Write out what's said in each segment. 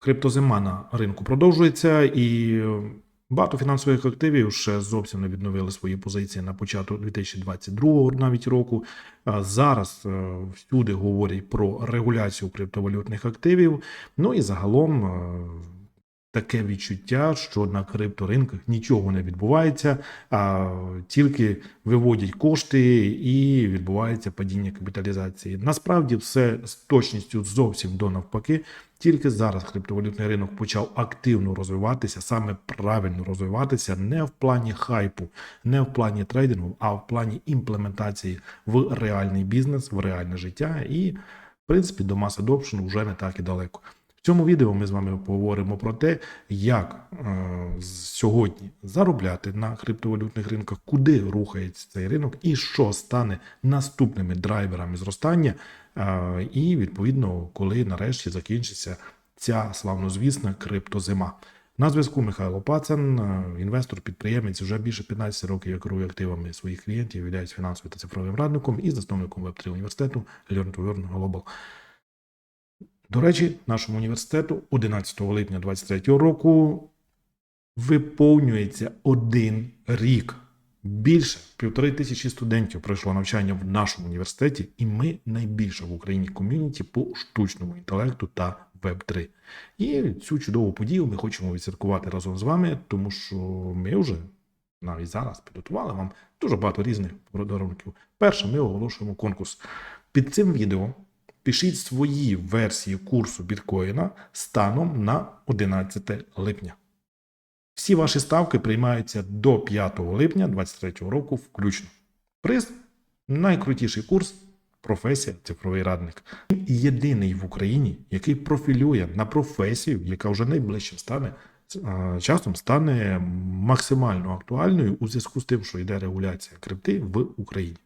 Криптозима на ринку продовжується, і багато фінансових активів ще зовсім не відновили свої позиції на початок 2022 навіть року. Зараз е, всюди говорять про регуляцію криптовалютних активів. Ну і загалом е, таке відчуття, що на крипторинках нічого не відбувається, а тільки виводять кошти і відбувається падіння капіталізації. Насправді все з точністю зовсім до навпаки. Тільки зараз криптовалютний ринок почав активно розвиватися, саме правильно розвиватися, не в плані хайпу, не в плані трейдингу, а в плані імплементації в реальний бізнес, в реальне життя. І, в принципі, до мас adoption вже не так і далеко. Цьому відео ми з вами поговоримо про те, як е, сьогодні заробляти на криптовалютних ринках, куди рухається цей ринок і що стане наступними драйверами зростання, е, і відповідно, коли нарешті закінчиться ця славнозвісна криптозима. На зв'язку Михайло Пацан, е, інвестор, підприємець, вже більше 15 років я керую активами своїх клієнтів, являюсь фінансовим та цифровим радником і засновником Web3 університету Learn to Earn Global. До речі, нашому університету 11 липня 2023 року виповнюється один рік. Більше півтори тисячі студентів пройшло навчання в нашому університеті, і ми найбільша в Україні ком'юніті по штучному інтелекту та Web3. І цю чудову подію ми хочемо відсвяткувати разом з вами, тому що ми вже навіть зараз підготували вам дуже багато різних подарунків. Перше, ми оголошуємо конкурс. Під цим відео пишіть свої версії курсу біткоїна станом на 11 липня. Всі ваші ставки приймаються до 5 липня 2023 року включно. Приз найкрутіший курс професія цифровий радник. Він Єдиний в Україні, який профілює на професію, яка вже найближчим стане часом стане максимально актуальною у зв'язку з тим, що йде регуляція крипти в Україні.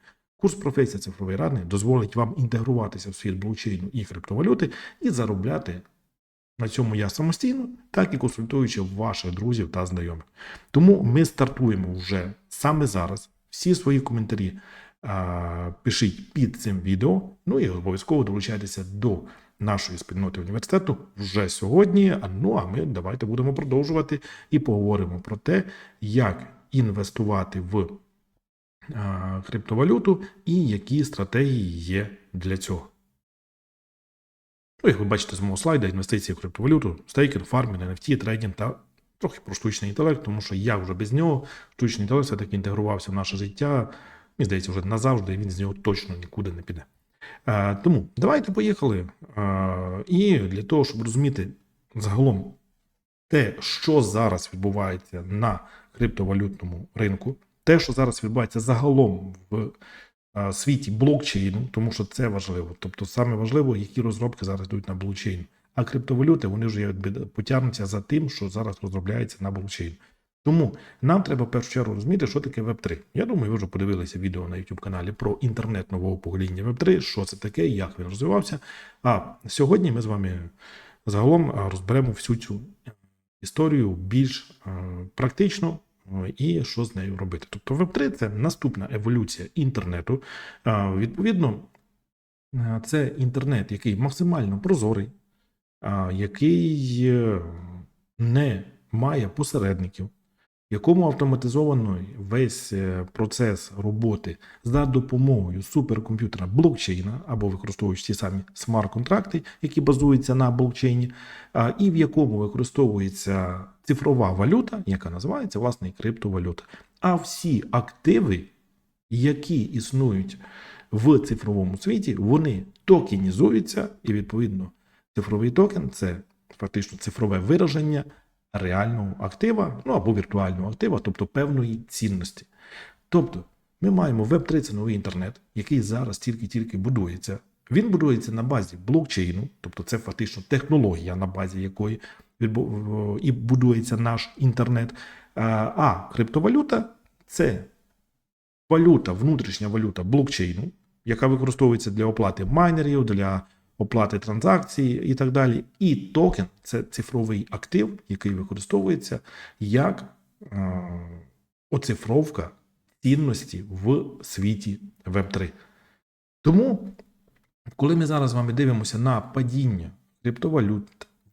Курс професія цифровий радник дозволить вам інтегруватися в світ блокчейну і криптовалюти і заробляти на цьому я самостійно, так і консультуючи ваших друзів та знайомих. Тому ми стартуємо вже саме зараз. Всі свої коментарі а, пишіть під цим відео. Ну і обов'язково долучайтеся до нашої спільноти університету вже сьогодні. Ну а ми давайте будемо продовжувати і поговоримо про те, як інвестувати в криптовалюту і які стратегії є для цього. Ну, як ви бачите з мого слайда, інвестиції в криптовалюту, стейкінг, фармінг, NFT, трейдинг та трохи про штучний інтелект, тому що я вже без нього штучний інтелект все-таки інтегрувався в наше життя. Мені здається, вже назавжди він з нього точно нікуди не піде. Е, тому давайте поїхали. Е, і для того, щоб розуміти загалом те, що зараз відбувається на криптовалютному ринку, те, що зараз відбувається загалом в світі блокчейну, тому що це важливо. Тобто, саме важливо, які розробки зараз йдуть на блокчейн. А криптовалюти вони вже потягнуться за тим, що зараз розробляється на блокчейн. Тому нам треба в першу чергу розуміти, що таке Web3. Я думаю, ви вже подивилися відео на YouTube каналі про інтернет нового покоління Web3, що це таке, як він розвивався. А сьогодні ми з вами загалом розберемо всю цю історію більш практично і що з нею робити. Тобто Web3 це наступна еволюція інтернету. Відповідно, це інтернет, який максимально прозорий, який е, не має посередників, якому автоматизовано весь е, процес роботи за допомогою суперкомп'ютера блокчейна або використовуючи ті самі смарт-контракти, які базуються на блокчейні, і в якому використовується цифрова валюта, яка називається власне криптовалюта. А всі активи, які існують в цифровому світі, вони токенізуються, і відповідно цифровий токен це фактично цифрове вираження реального актива, ну або віртуального актива, тобто певної цінності. Тобто, ми маємо Web3 це новий інтернет, який зараз тільки-тільки будується. Він будується на базі блокчейну, тобто це фактично технологія, на базі якої і будується наш інтернет. А криптовалюта це валюта, внутрішня валюта блокчейну, яка використовується для оплати майнерів, для оплати транзакцій і так далі. І токен це цифровий актив, який використовується як е, оцифровка цінності в світі Web3. Тому, коли ми зараз з вами дивимося на падіння криптовалют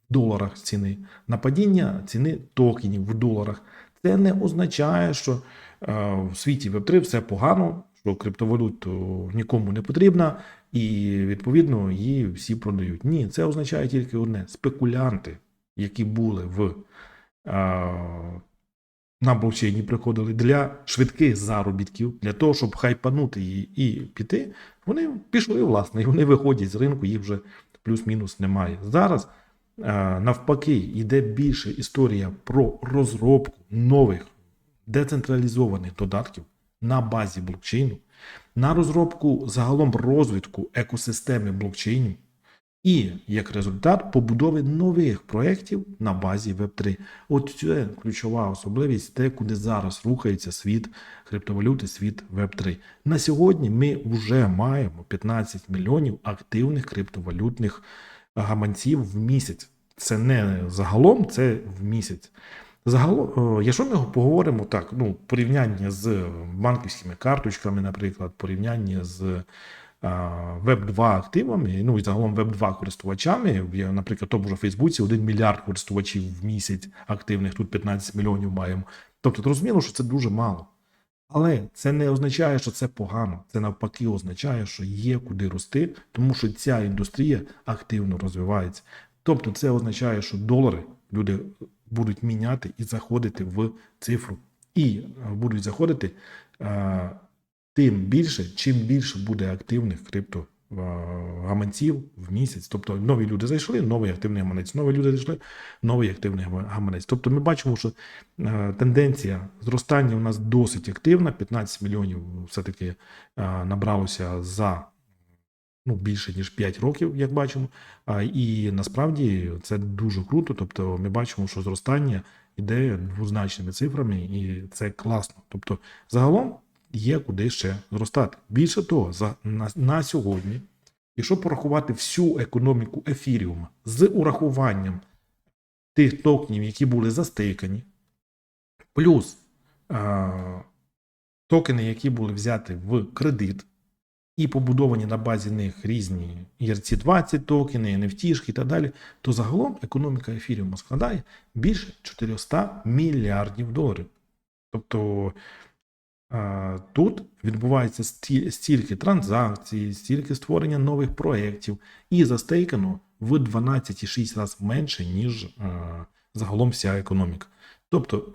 в доларах ціни, на падіння ціни токенів в доларах. Це не означає, що е, в світі Web3 все погано, що криптовалюта нікому не потрібна, і відповідно її всі продають. Ні, це означає тільки одне: спекулянти, які були в на блокчейні приходили для швидких заробітків, для того, щоб хайпанути її і піти, вони пішли, власне, і вони виходять з ринку, їх вже плюс-мінус немає. Зараз, навпаки, йде більше історія про розробку нових децентралізованих додатків на базі блокчейну, на розробку загалом розвитку екосистеми блокчейнів, і як результат побудови нових проєктів на базі Web3. От це ключова особливість, те, куди зараз рухається світ криптовалюти, світ Web3. На сьогодні ми вже маємо 15 мільйонів активних криптовалютних гаманців в місяць. Це не загалом, це в місяць. Загалом, е, якщо ми поговоримо так, ну, порівняння з банківськими карточками, наприклад, порівняння з веб 2 активами, ну і загалом веб 2 користувачами. Наприклад, тому ж у Фейсбуці 1 мільярд користувачів в місяць активних, тут 15 мільйонів маємо. Тобто, зрозуміло, що це дуже мало. Але це не означає, що це погано. Це навпаки означає, що є куди рости, тому що ця індустрія активно розвивається. Тобто, це означає, що долари люди будуть міняти і заходити в цифру, і е, будуть заходити. е, Тим більше, чим більше буде активних крипто е, гаманців в місяць. Тобто нові люди зайшли, новий активний гаманець, нові люди зайшли, новий активний гаманець. Тобто ми бачимо, що тенденція зростання у нас досить активна. 15 мільйонів все-таки набралося за ну, більше ніж 5 років, як бачимо. І насправді це дуже круто. Тобто, ми бачимо, що зростання йде двозначними цифрами, і це класно. Тобто, загалом є куди ще зростати. Більше того, за на, на сьогодні, якщо порахувати всю економіку ефіріума з урахуванням тих токенів, які були застейкані, плюс е, токени, які були взяті в кредит, і побудовані на базі них різні ERC-20 токени, NFT і так далі, то загалом економіка ефіріуму складає більше 400 мільярдів доларів. Тобто Тут відбувається стільки транзакцій, стільки створення нових проєктів, і застейкано в 12,6 разів менше, ніж загалом вся економіка. Тобто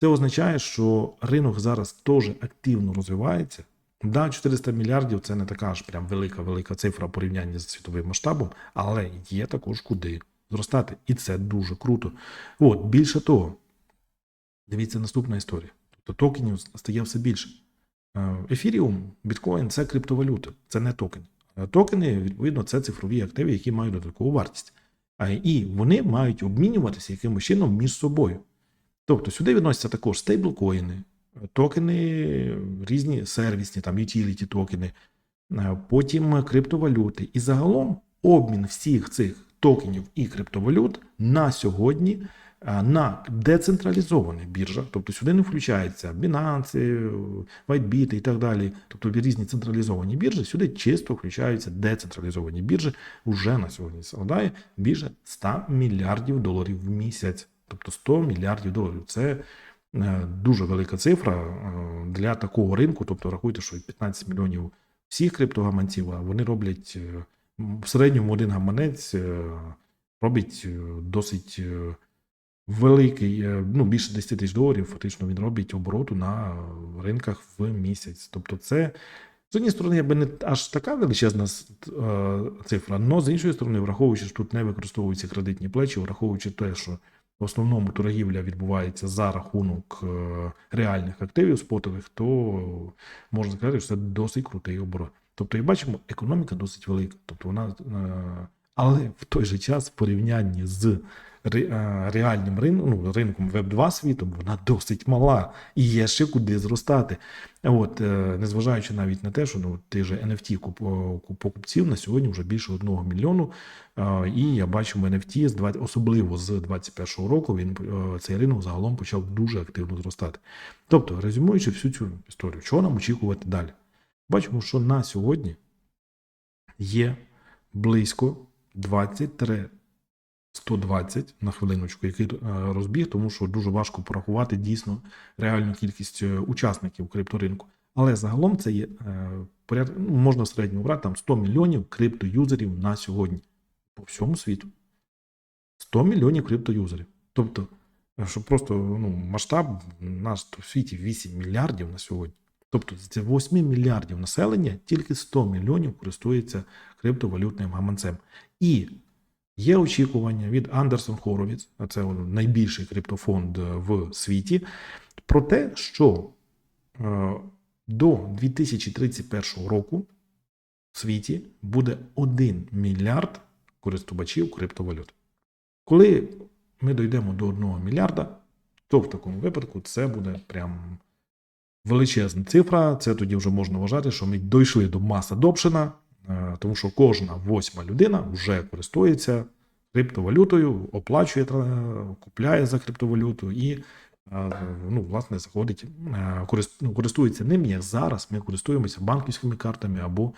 це означає, що ринок зараз теж активно розвивається. Да, 400 мільярдів це не така ж прям велика-велика цифра порівняння з світовим масштабом, але є також куди зростати. І це дуже круто. От, більше того, дивіться наступна історія то токенів стає все більше. Ефіріум, біткоін це криптовалюта, це не токен. Токени, відповідно, це цифрові активи, які мають додаткову вартість. І вони мають обмінюватися якимось чином між собою. Тобто сюди відносяться також стейблкоїни, токени, різні сервісні, там utility токени, потім криптовалюти. І загалом обмін всіх цих токенів і криптовалют на сьогодні на децентралізованих біржах, тобто сюди не включаються Binance, WhiteBit і так далі, тобто різні централізовані біржі, сюди чисто включаються децентралізовані біржі. Уже на сьогодні складає більше 100 мільярдів доларів в місяць. Тобто 100 мільярдів доларів. Це е, дуже велика цифра е, для такого ринку. Тобто, рахуйте, що 15 мільйонів всіх криптогаманців, а вони роблять е, в середньому один гаманець робить досить великий, е, ну більше 10 тисяч доларів, фактично він робить обороту на ринках в місяць. Тобто, це з однієї сторони, якби не аж така величезна е, цифра, але з іншої сторони, враховуючи, що тут не використовуються кредитні плечі, враховуючи те, що в основному торгівля відбувається за рахунок е, реальних активів спотових, то можна сказати, що це досить крутий оборот. Тобто, як бачимо, економіка досить велика. Тобто вона, але в той же час в порівнянні з реальним ринком, ну, ринком Web 2 світу, вона досить мала і є ще куди зростати. От, е, Незважаючи навіть на те, що ну, ти же NFT покупців на сьогодні вже більше одного мільйону. І я бачимо NFT, з 20, особливо з 2021 року, він е, цей ринок загалом почав дуже активно зростати. Тобто, резюмуючи всю цю історію, чого нам очікувати далі? Бачимо, що на сьогодні є близько 20 120 на хвилиночку, який е, розбіг, тому що дуже важко порахувати дійсно реальну кількість е, учасників крипторинку. Але загалом це є е, поряд, ну, можна в середньому брати там 100 мільйонів криптоюзерів на сьогодні по всьому світу. 100 мільйонів криптоюзерів. Тобто, щоб просто ну, масштаб нас в світі 8 мільярдів на сьогодні. Тобто з 8 мільярдів населення тільки 100 мільйонів користується криптовалютним гаманцем. І є очікування від Андерсон Хоровіц, а це найбільший криптофонд е, в світі, про те, що е, до 2031 року в світі буде 1 мільярд користувачів криптовалют. Коли ми дійдемо до 1 мільярда, то в такому випадку це буде прям величезна цифра. Це тоді вже можна вважати, що ми дійшли до мас адопшена, тому що кожна восьма людина вже користується криптовалютою, оплачує, купляє за криптовалюту і е, ну, власне заходить, е, ну, користується ним, як зараз ми користуємося банківськими картами або е,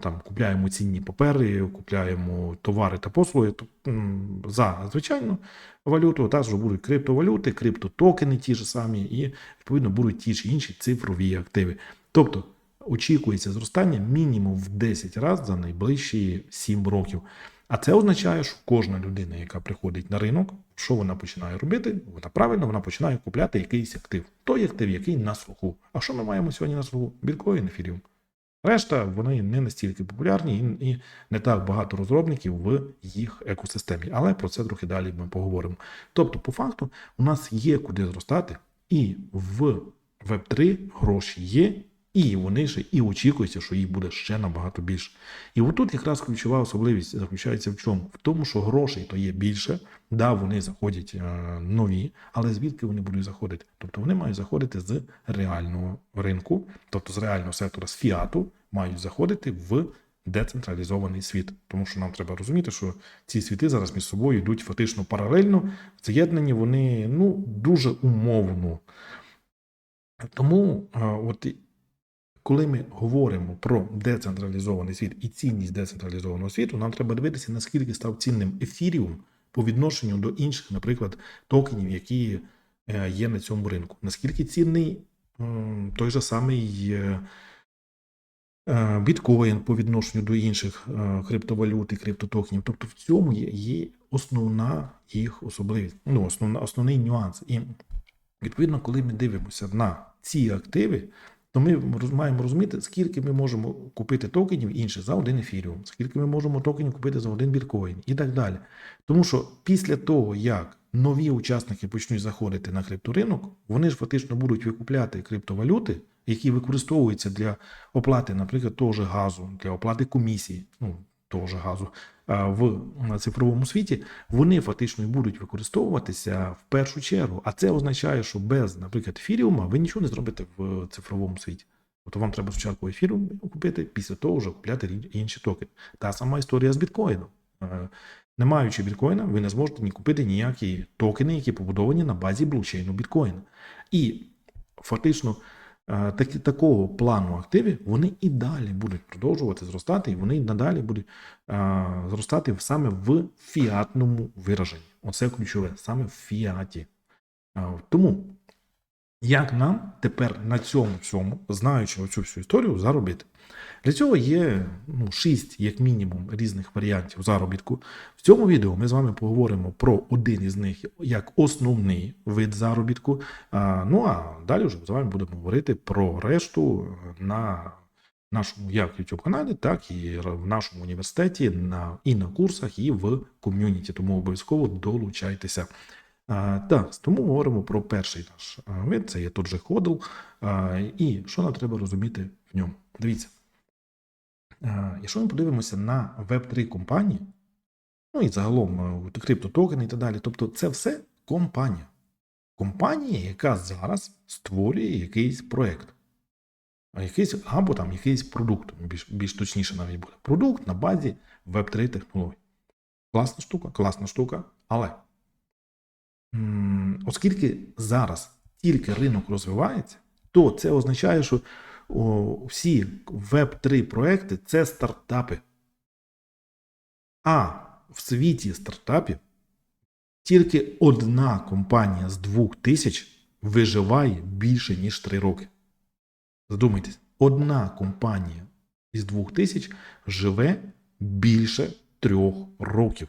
там купляємо цінні папери, купляємо товари та послуги за звичайну валюту, також будуть криптовалюти, криптотокени ті ж самі, і відповідно будуть ті чи інші цифрові активи. Тобто очікується зростання мінімум в 10 разів за найближчі 7 років. А це означає, що кожна людина, яка приходить на ринок, що вона починає робити? Вона правильно вона починає купляти якийсь актив. Той актив, який на слуху. А що ми маємо сьогодні на слуху? Біткоін, ефіріум. Решта вони не настільки популярні і, не так багато розробників в їх екосистемі. Але про це трохи далі ми поговоримо. Тобто, по факту, у нас є куди зростати, і в Web3 гроші є, і вони ще і очікується, що їх буде ще набагато більше. І отут якраз ключова особливість заключається в чому? В тому, що грошей то є більше, да, вони заходять е, нові, але звідки вони будуть заходити? Тобто вони мають заходити з реального ринку, тобто з реального сектора, з фіату, мають заходити в децентралізований світ. Тому що нам треба розуміти, що ці світи зараз між собою йдуть фактично паралельно, з'єднані вони ну, дуже умовно. Тому е, от коли ми говоримо про децентралізований світ і цінність децентралізованого світу, нам треба дивитися, наскільки став цінним ефіріум по відношенню до інших, наприклад, токенів, які е, є на цьому ринку. Наскільки цінний той же самий е, е, біткоін по відношенню до інших е, криптовалют і криптотокенів. Тобто в цьому є, є основна їх особливість, ну, основна, основний нюанс. І відповідно, коли ми дивимося на ці активи, то ми маємо розуміти, скільки ми можемо купити токенів інших за один ефіріум, скільки ми можемо токенів купити за один біткоін і так далі. Тому що після того, як нові учасники почнуть заходити на крипторинок, вони ж фактично будуть викупляти криптовалюти, які використовуються для оплати, наприклад, того же газу, для оплати комісії, ну, того же газу в цифровому світі, вони фактично і будуть використовуватися в першу чергу. А це означає, що без, наприклад, ефіріума ви нічого не зробите в цифровому світі. Тобто вам треба спочатку ефіріум купити, після того вже купляти інші токени. Та сама історія з біткоїном. Не маючи біткоїна, ви не зможете ні купити ніякі токени, які побудовані на базі блокчейну біткоїна. І фактично такі, такого плану активів вони і далі будуть продовжувати зростати, і вони і надалі будуть а, зростати саме в фіатному вираженні. Оце ключове, саме в фіаті. А, Тому як нам тепер на цьому всьому, знаючи оцю всю історію, заробити? Для цього є ну, шість, як мінімум, різних варіантів заробітку. В цьому відео ми з вами поговоримо про один із них як основний вид заробітку. Ну а далі вже з вами будемо говорити про решту на нашому як YouTube каналі, так і в нашому університеті, на, і на курсах, і в ком'юніті. Тому обов'язково долучайтеся. Так, тому говоримо про перший наш вид, це є тут же ходл. І що нам треба розуміти в ньому? Дивіться. Якщо ми подивимося на Web3 компанії, ну і загалом криптотокени і так далі, тобто це все компанія. Компанія, яка зараз створює якийсь проєкт. А якийсь, або там якийсь продукт, більш, більш точніше навіть буде. Продукт на базі Web3 технологій. Класна штука, класна штука, але оскільки зараз тільки ринок розвивається, то це означає, що всі Web3 проекти це стартапи. А в світі стартапів тільки одна компанія з двох тисяч виживає більше, ніж 3 роки. Задумайтесь, одна компанія із двох тисяч живе більше трьох років.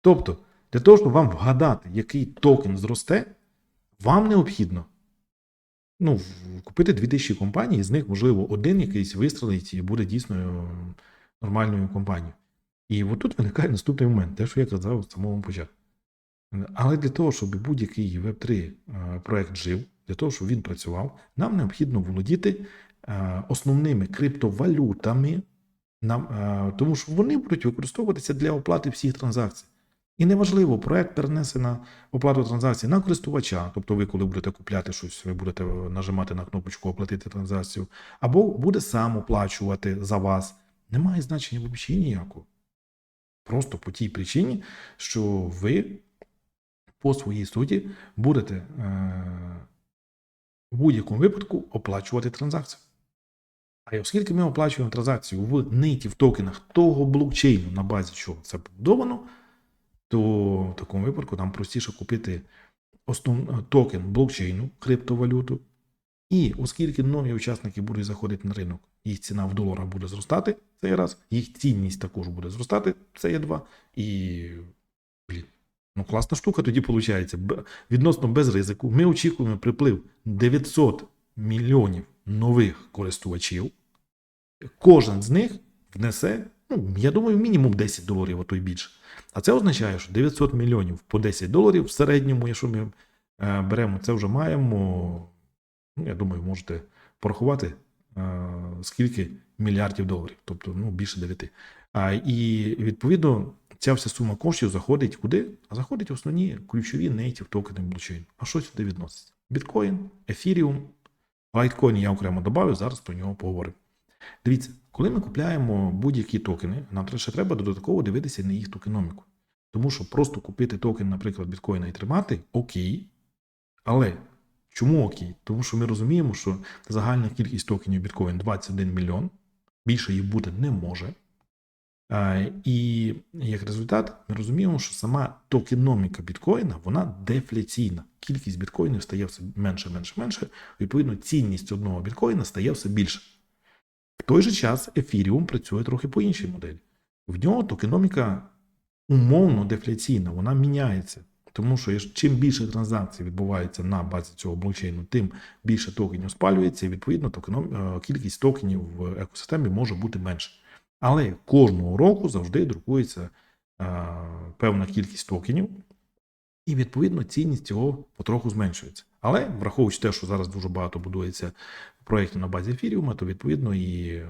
Тобто, для того, щоб вам вгадати, який токен зросте, вам необхідно ну, купити 2000 компаній, з них, можливо, один якийсь вистрелить і буде дійсно е, нормальною компанією. І отут виникає наступний момент, те, що я казав з самого початку. Але для того, щоб будь-який Web3 е, проект жив, для того, щоб він працював, нам необхідно володіти е, основними криптовалютами, тому що вони будуть використовуватися для оплати всіх транзакцій. І неважливо, проект перенесе на оплату транзакцій на користувача. Тобто, ви, коли будете купляти щось, ви будете нажимати на кнопочку оплатити транзакцію, або буде сам оплачувати за вас. Немає значення взагалі ніякого. Просто по тій причині, що ви по своїй суті будете е, в будь-якому випадку оплачувати транзакцію. А оскільки ми оплачуємо транзакцію в native токенах того блокчейну, на базі чого це побудовано, то в такому випадку нам простіше купити основ... токен блокчейну, криптовалюту. І оскільки нові учасники будуть заходити на ринок, їх ціна в доларах буде зростати цей раз, їх цінність також буде зростати, це є два. І блін, ну класна штука тоді виходить. Відносно без ризику. Ми очікуємо приплив 900 мільйонів нових користувачів. Кожен з них внесе, ну, я думаю, мінімум 10 доларів, а то й більше. А це означає, що 900 мільйонів по 10 доларів в середньому, якщо ми е, беремо, це вже маємо. Ну, я думаю, можете порахувати, е, скільки мільярдів доларів, тобто ну, більше 9. А, і відповідно ця вся сума коштів заходить куди? А заходить в основні ключові нейтів токени блокчейн. А що сюди відноситься? Біткоін, ефіріум, лайткоін я окремо додав, зараз про нього поговоримо. Дивіться, коли ми купляємо будь-які токени, нам ще треба додатково дивитися на їх токеноміку. Тому що просто купити токен, наприклад, біткоїна і тримати окей. Але чому окей? Тому що ми розуміємо, що загальна кількість токенів біткоін 21 мільйон, більше їх бути не може. І як результат, ми розуміємо, що сама токеноміка біткоїна вона дефляційна. Кількість біткоїнів стає все менше, менше, менше. Відповідно, цінність одного біткоїна стає все більше. В той же час Ефіріум працює трохи по іншій моделі. В нього токеноміка умовно дефляційна, вона міняється. Тому що чим більше транзакцій відбувається на базі цього блокчейну, тим більше токенів спалюється, і відповідно токеном... кількість токенів в екосистемі може бути менше. Але кожного року завжди друкується е, певна кількість токенів, і відповідно цінність цього потроху зменшується. Але враховуючи те, що зараз дуже багато будується проєктів на базі ефіріума, то відповідно і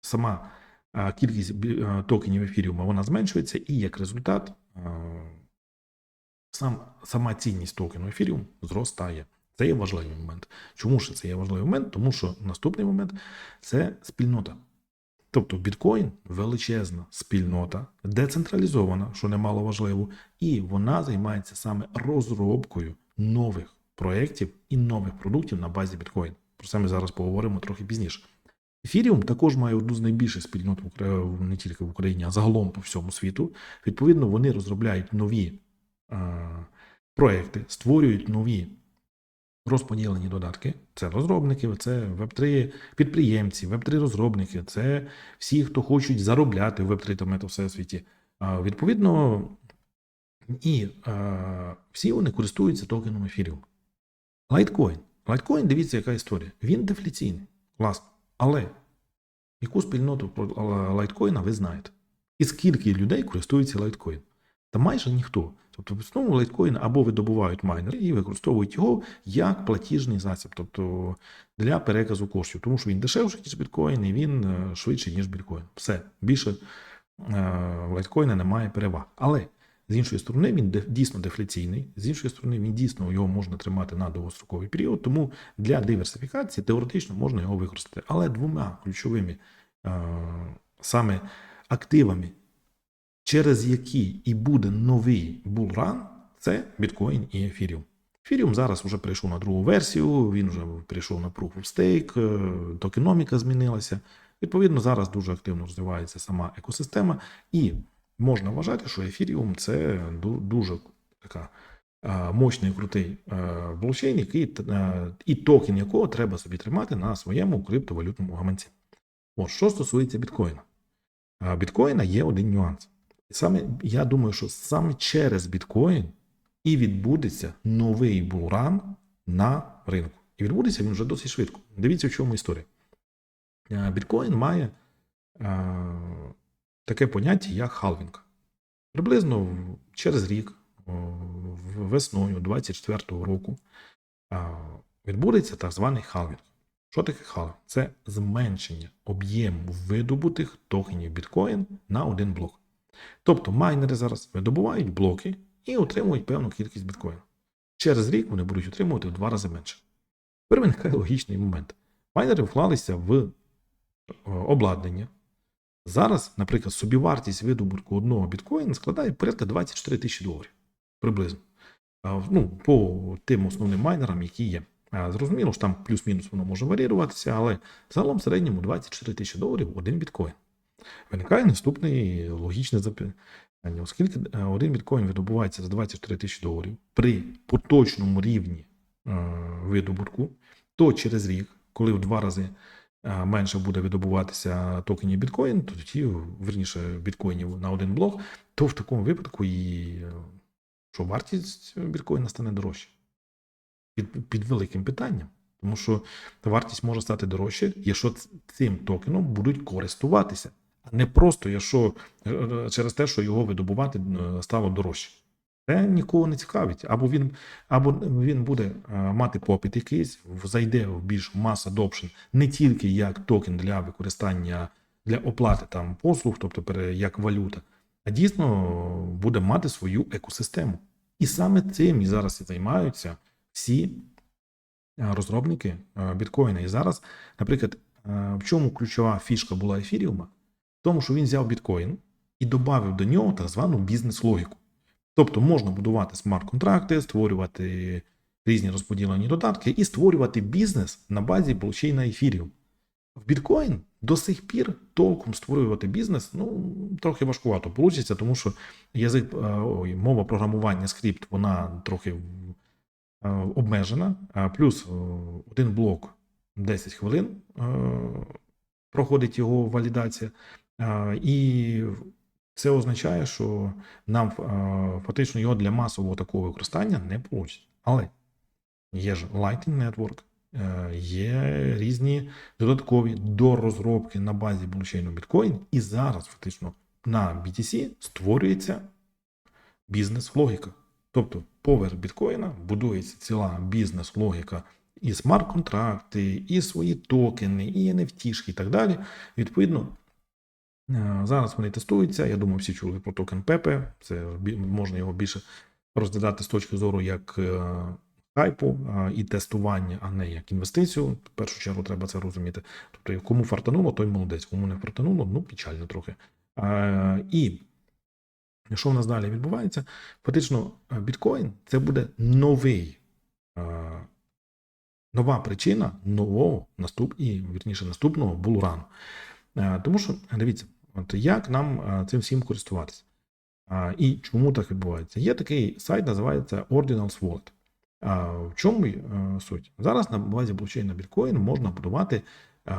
сама е, кількість е, токенів ефіріума вона зменшується, і як результат сам, сама цінність токену ефіріум зростає. Це є важливий момент. Чому ж це є важливий момент? Тому що наступний момент це спільнота. Тобто біткоін величезна спільнота, децентралізована, що немало важливо, і вона займається саме розробкою нових проєктів і нових продуктів на базі біткоін. Про це ми зараз поговоримо трохи пізніше. Ефіріум також має одну з найбільших спільнот не тільки в Україні, а загалом по всьому світу. Відповідно, вони розробляють нові е, проекти, створюють нові розподілені додатки. Це розробники, це Web3 підприємці, Web3 розробники, це всі, хто хочуть заробляти в Web3 та метавсесвіті. А, Відповідно, і а, всі вони користуються токеном ефіріум. Лайткоін. Лайткоін, дивіться, яка історія. Він дефляційний. Класно. Але яку спільноту лайткоїна ви знаєте? І скільки людей користуються лайткоїном? Та майже ніхто. Тобто в основному лайткоін або видобувають майнери і використовують його як платіжний засіб, тобто для переказу коштів, тому що він дешевший, ніж біткоін, і він е, швидший, ніж біткоін. Все. Більше лайткоїна немає переваг. Але з іншої сторони, він дійсно дефляційний, з іншої сторони, він дійсно його можна тримати на довгостроковий період, тому для диверсифікації теоретично можна його використати. Але двома ключовими саме активами через які і буде новий булран, це біткоін і ефіріум. Ефіріум зараз вже перейшов на другу версію, він вже перейшов на Proof of Stake, е, токеноміка змінилася. Відповідно, зараз дуже активно розвивається сама екосистема, і можна вважати, що ефіріум це дуже така мощний крутий блокчейн, який, і токен якого треба собі тримати на своєму криптовалютному гаманці. От, що стосується біткоїна. Біткоїна є один нюанс. Саме я думаю, що саме через біткоін і відбудеться новий булран на ринку. І відбудеться він вже досить швидко. Дивіться, в чому історія. Біткоін має таке поняття, як халвінг. Приблизно через рік, весною 24-го року, відбудеться так званий халвінг. Що таке халвінг? Це зменшення об'єму видобутих токенів біткоін на один блок. Тобто майнери зараз видобувають блоки і отримують певну кількість біткоїну. Через рік вони будуть отримувати в два рази менше. Тепер виникає логічний момент. Майнери вклалися в обладнання. Зараз, наприклад, собівартість видобутку одного біткоїна складає порядка 24 тисячі доларів. Приблизно. Ну, по тим основним майнерам, які є. Зрозуміло, що там плюс-мінус воно може варіюватися, але загалом в середньому 24 тисячі доларів один біткоін. Виникає наступне логічне запитання. Оскільки е, один біткоін видобувається за 24 тисячі доларів при поточному рівні е, видобутку, то через рік, коли в два рази менше буде видобуватися токенів біткоін, то тоді, верніше, біткоїнів на один блок, то в такому випадку і е, що вартість біткоїна стане дорожче. Під, під великим питанням. Тому що вартість може стати дорожче, якщо цим токеном будуть користуватися, а не просто якщо е, через те, що його видобувати е, стало дорожче. Це нікого не цікавить. Або він, або він буде е, мати попит якийсь, зайде в більш мас adoption не тільки як токен для використання для оплати там послуг, тобто як валюта, а дійсно буде мати свою екосистему. І саме цим і зараз і займаються всі е, розробники е, біткоїна. І зараз, наприклад, в чому ключова фішка була ефіріума? В тому, що він взяв біткоін і додав до нього так звану бізнес-логіку. Тобто можна будувати смарт-контракти, створювати різні розподілені додатки і створювати бізнес на базі блокчейна ефіріум. В біткоін до сих пір толком створювати бізнес ну, трохи важкувато вийде, тому що язик, е, ой, мова програмування скрипт, вона трохи е, обмежена, плюс е, один блок 10 хвилин проходить його валідація. І це означає, що нам е, фактично його для масового такого використання не вийде. Але є ж Lightning Network, е, є різні додаткові дорозробки на базі блокчейну Bitcoin, і зараз фактично на BTC створюється бізнес-логіка. Тобто поверх біткоїна будується ціла бізнес-логіка і смарт-контракти, і свої токени, і NFT і так далі. Відповідно, зараз вони тестуються. Я думаю, всі чули про токен Пепе. Це можна його більше розглядати з точки зору як е, хайпу е, і тестування, а не як інвестицію. В першу чергу треба це розуміти. Тобто, кому фартануло, той молодець, кому не фартануло, ну печально трохи. Е, І що в нас далі відбувається? Фактично, е, біткоін це буде новий, е, нова причина нового наступ, і, вірніше, наступного булрану. Е, Тому що, дивіться, от як нам е, цим всім користуватися? І чому так відбувається? Є такий сайт, називається Ordinals Wallet. В чому е, суть? Зараз на базі блокчейна біткоін можна будувати, е,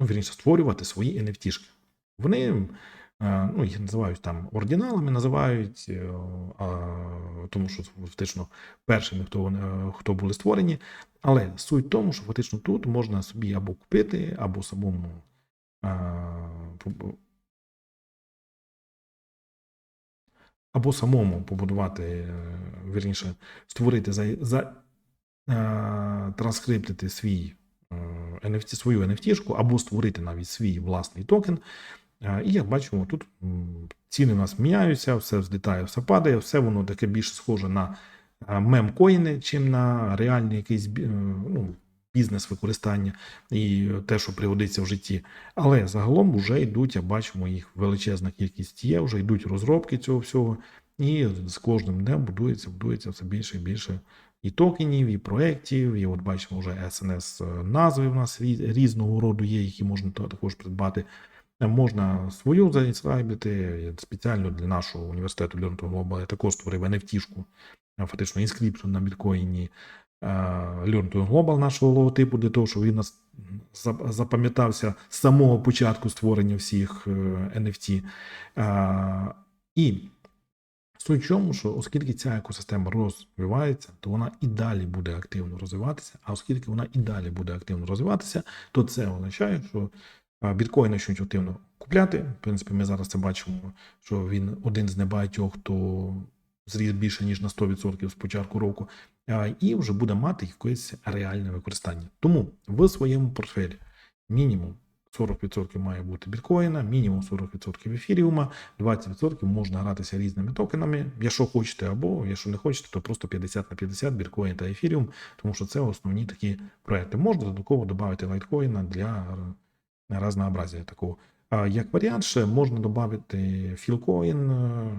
ну, вірніше, створювати свої NFT-шки. Вони е, ну, їх називають там ординалами, називають, тому що фактично першими, хто, хто були створені. Але суть в тому, що фактично тут можна собі або купити, або самому або самому побудувати, е, вірніше, створити за, за е, транскриптити свій е, NFT, свою NFT-шку, або створити навіть свій власний токен. Е, І як бачимо, тут ціни у нас міняються, все взлітає, все падає, все воно таке більше схоже на е, мемкоїни, чим на реальний якийсь е, ну, бізнес використання і те, що пригодиться в житті. Але загалом вже йдуть, я бачимо, їх величезна кількість є, вже йдуть розробки цього всього, і з кожним днем будується, будується все більше і більше і токенів, і проєктів, і от бачимо вже SNS назви в нас різного роду є, які можна також придбати. Е, Можна свою заінскрайбити спеціально для нашого університету Global. Я також створив NFT-шку, е, фактично інскрипшн на біткоїні е, Learn to Global нашого логотипу, для того, щоб він нас запам'ятався з самого початку створення всіх е, NFT. Е, І Суть в чому, що оскільки ця екосистема розвивається, то вона і далі буде активно розвиватися. А оскільки вона і далі буде активно розвиватися, то це означає, що біткоїни почнуть активно купляти. В принципі, ми зараз це бачимо, що він один з небагатьох, хто зріс більше ніж на 100% з початку року, і вже буде мати якесь реальне використання. Тому в своєму портфелі мінімум 40% має бути біткоїна, мінімум 40% ефіріума, 20% можна гратися різними токенами, якщо хочете, або якщо не хочете, то просто 50 на 50 біткоін та ефіріум, тому що це основні такі проекти. Можна додатково додати лайткоїна для разнообразія такого. Як варіант, ще можна додати філкоін, е,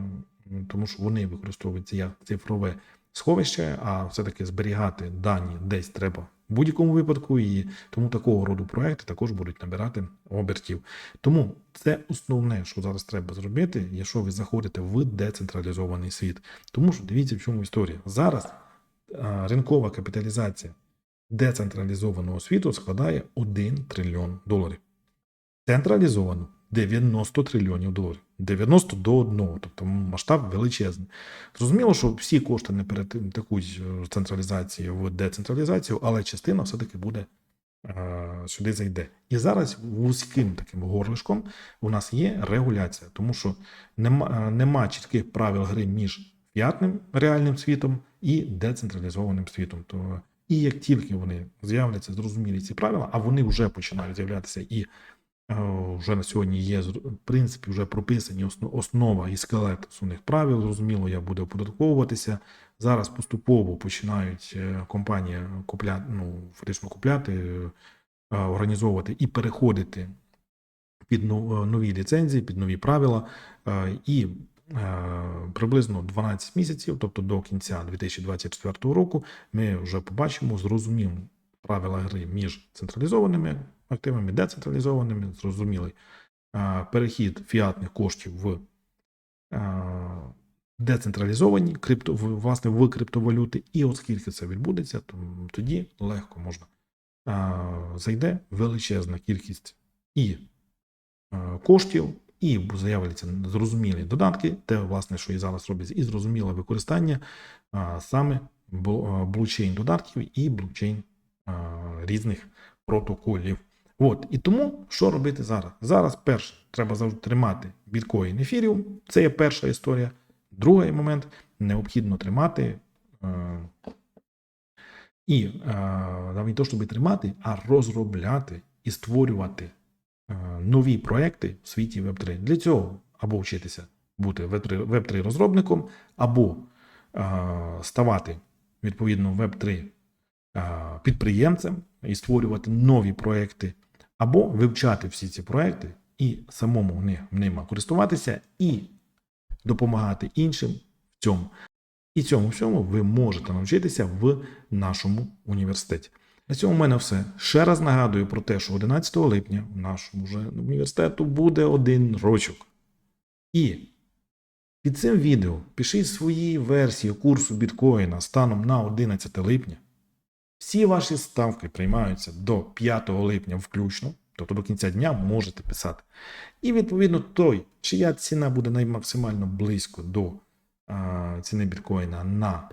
тому що вони використовуються як цифрове сховище, а все-таки зберігати дані десь треба в будь-якому випадку, і тому такого роду проекти також будуть набирати обертів. Тому це основне, що зараз треба зробити, якщо ви заходите в децентралізований світ. Тому що дивіться, в чому історія. Зараз ринкова капіталізація децентралізованого світу складає 1 трильйон доларів. Централізовано 90 трильйонів доларів. 90 до 1, тобто масштаб величезний. Зрозуміло, що всі кошти не перетекуть з централізації в децентралізацію, але частина все-таки буде е, сюди зайде. І зараз вузьким таким горлишком у нас є регуляція, тому що нема, е, нема чітких правил гри між фіатним реальним світом і децентралізованим світом. То, і як тільки вони з'являться, зрозумілі ці правила, а вони вже починають з'являтися і е, вже на сьогодні є в принципі вже прописані основа і скелет основних правил. Зрозуміло, як буде оподатковуватися. Зараз поступово починають е, компанії купляти, ну фактично купляти, е, організовувати і переходити під нові ліцензії, під нові правила. Е, І е, приблизно 12 місяців, тобто до кінця 2024 року, ми вже побачимо, зрозуміємо правила гри між централізованими активами, децентралізованими, зрозумілий перехід фіатних коштів в децентралізовані крипто, власне, в криптовалюти. І оскільки це відбудеться, то тоді легко можна зайде величезна кількість і коштів, і з'являться зрозумілі додатки, те, власне, що і зараз робиться, і зрозуміле використання а, саме блокчейн додатків і блокчейн а, різних протоколів. От і тому що робити зараз? Зараз перше, треба завжди тримати біткоін ефіріум. Це є перша історія. Другий момент необхідно тримати. е, і е, навіть то, щоб тримати, а розробляти і створювати е, нові проекти в світі Web3. Для цього або вчитися бути Web3, Web3 розробником, або ставати відповідно Web3 е, підприємцем і створювати нові проекти, або вивчати всі ці проекти і самому ни- ними користуватися і допомагати іншим в цьому. І цьому всьому ви можете навчитися в нашому університеті. На цьому в мене все. Ще раз нагадую про те, що 11 липня в нашому вже університету буде один рочок. І під цим відео пишіть свої версії курсу біткоїна станом на 11 липня. Всі ваші ставки приймаються до 5 липня включно, тобто до кінця дня можете писати. І відповідно той, чия ціна буде наймаксимально близько до а, ціни біткоїна на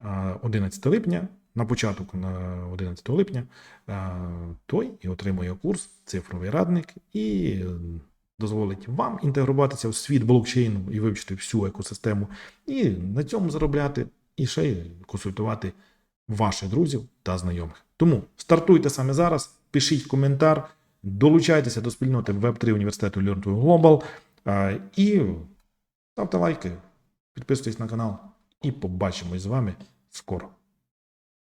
а, 11 липня, на початок на 11 липня, а, той і отримує курс цифровий радник і е, дозволить вам інтегруватися в світ блокчейну і вивчити всю екосистему, і на цьому заробляти, і ще й консультувати ваших друзів та знайомих. Тому стартуйте саме зараз, пишіть коментар, долучайтеся до спільноти Web3 університету Learn to Global і ставте лайки, підписуйтесь на канал, і побачимось з вами скоро.